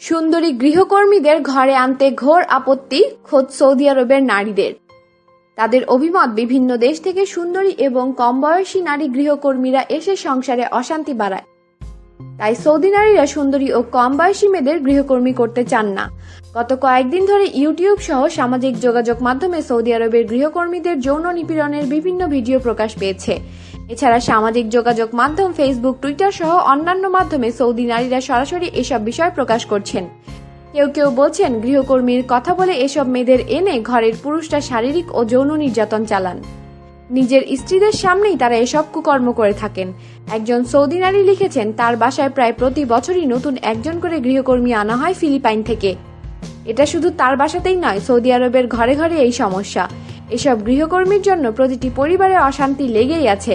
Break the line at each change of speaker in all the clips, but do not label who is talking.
সুন্দরী গৃহকর্মীদের ঘরে আনতে ঘোর আপত্তি খোদ সৌদি আরবের নারীদের। তাদের অভিমত, বিভিন্ন দেশ থেকে সুন্দরী এবং কম বয়সী নারী গৃহকর্মীরা এসে সংসারে অশান্তি বাড়ায়। তাই সৌদি নারীরা সুন্দরী ও কম বয়সী মেয়েদের গৃহকর্মী করতে চান না। গত কয়েকদিন ধরে ইউটিউব সহ সামাজিক যোগাযোগ মাধ্যমে সৌদি আরবের গৃহকর্মীদের যৌন নিপীড়নের বিভিন্ন ভিডিও প্রকাশ পেয়েছে। এছাড়া সামাজিক যোগাযোগ মাধ্যম ফেসবুক টুইটার সহ অন্যান্য মাধ্যমে সৌদি নারীরা সরাসরি এসব বিষয় প্রকাশ করছেন। কেউ কেউ বলছেন গৃহকর্মীর কথা বলে এসব মেয়েদের এনে ঘরের পুরুষরা শারীরিক ও যৌন নির্যাতন চালান। নিজের স্ত্রীদের সামনেই তারা এসব কুকর্ম করে থাকেন। একজন সৌদি নারী লিখেছেন, তার বাসায় প্রায় প্রতি বছরই নতুন একজন করে গৃহকর্মী আনা হয় ফিলিপাইন থেকে। এটা শুধু তার বাসাতেই নয়, সৌদি আরবের ঘরে ঘরে এই সমস্যা। এসব গৃহকর্মীর জন্য প্রতিটি পরিবারে অশান্তি লেগেই আছে।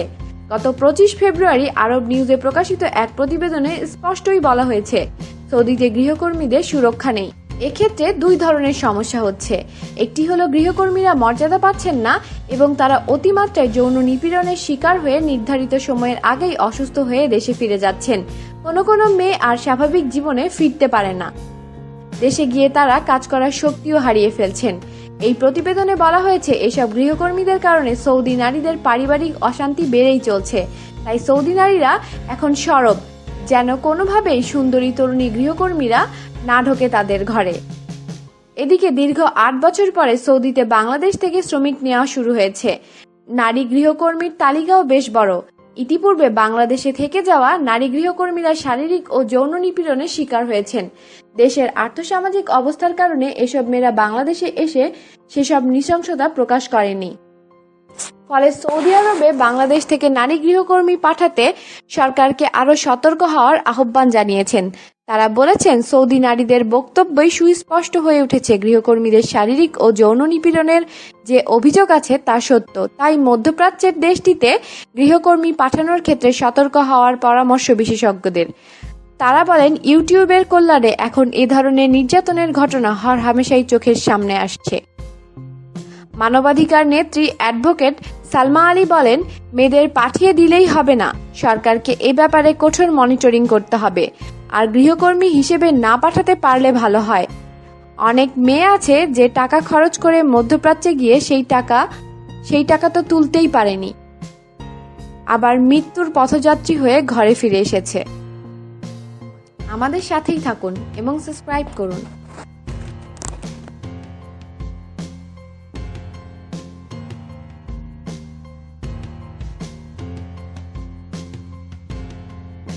গত পঁচিশ ফেব্রুয়ারি আরব নিউজে প্রকাশিত এক প্রতিবেদনে স্পষ্টই বলা হয়েছে, সৌদিতে গৃহকর্মীদের সুরক্ষা নেই। এক্ষেত্রে দুই ধরনের সমস্যা হচ্ছে। একটি হলো গৃহকর্মীরা মর্যাদা পাচ্ছেন না এবং তারা অতিমাত্রায় যৌন নিপীড়নের শিকার হয়ে নির্ধারিত সময়ের আগেই অসুস্থ হয়ে দেশে ফিরে যাচ্ছেন। কোনো কোনো মেয়ে আর স্বাভাবিক জীবনে ফিরতে পারে না। দেশে গিয়ে তারা কাজ করার শক্তিও হারিয়ে ফেলছেন। এই প্রতিবেদনে বলা হয়েছে, এসব গৃহকর্মীদের কারণে সৌদি নারীদের পারিবারিক অশান্তি বেড়েই চলছে। তাই সৌদি নারীরা এখন সরব। যেন কোনোভাবেই সুন্দরী তরুণী গৃহকর্মীরা না ঢোকে তাদের ঘরে। এদিকে দীর্ঘ আট বছর পরে সৌদিতে বাংলাদেশ থেকে শ্রমিক নেওয়া শুরু হয়েছে। নারী গৃহকর্মীর তালিকাও বেশ বড়। ইতিপূর্বে বাংলাদেশে থেকে যাওয়া নারী গৃহকর্মীরা শারীরিক ও যৌন নিপীড়নের শিকার হয়েছেন। দেশের আর্থসামাজিক অবস্থার কারণে এসব মেয়েরা বাংলাদেশে এসে সেসব নৃশংসতা প্রকাশ করেনি। ফলে সৌদি আরবে বাংলাদেশ থেকে নারী গৃহকর্মী পাঠাতে সরকারকে আরও সতর্ক হওয়ার আহ্বান জানিয়েছেন। তারা বলেছেন, সৌদি নারীদের বক্তব্যই সুস্পষ্ট হয়ে উঠেছে। গৃহকর্মীদের শারীরিক ও যৌন নিপীড়নের যে অভিযোগ আছে তা সত্য। তাই মধ্যপ্রাচ্যের দেশটিতে গৃহকর্মী পাঠানোর ক্ষেত্রে সতর্ক হওয়ার পরামর্শ বিশেষজ্ঞদের। তারা বলেন, ইউটিউবের কল্যাণে এখন এ ধরনের নির্যাতনের ঘটনা হর হামেশাই চোখের সামনে আসছে। মানবাধিকার নেত্রী অ্যাডভোকেট সালমা আলী বলেন, মেয়েদের পাঠিয়ে দিলেই হবে না। সরকারকে এ ব্যাপারে কঠোর মনিটরিং করতে হবে। আর গৃহকর্মী হিসেবে না পাঠাতে পারলে ভালো হয়। অনেক মেয়ে আছে যে টাকা খরচ করে মধ্যপ্রাচ্যে গিয়ে সেই টাকা সেই টাকা তো তুলতেই পারেনি। আবার মৃত্যুর পথযাত্রী হয়ে ঘরে ফিরে এসেছে। আমাদের সাথেই থাকুন এবং সাবস্ক্রাইব করুন।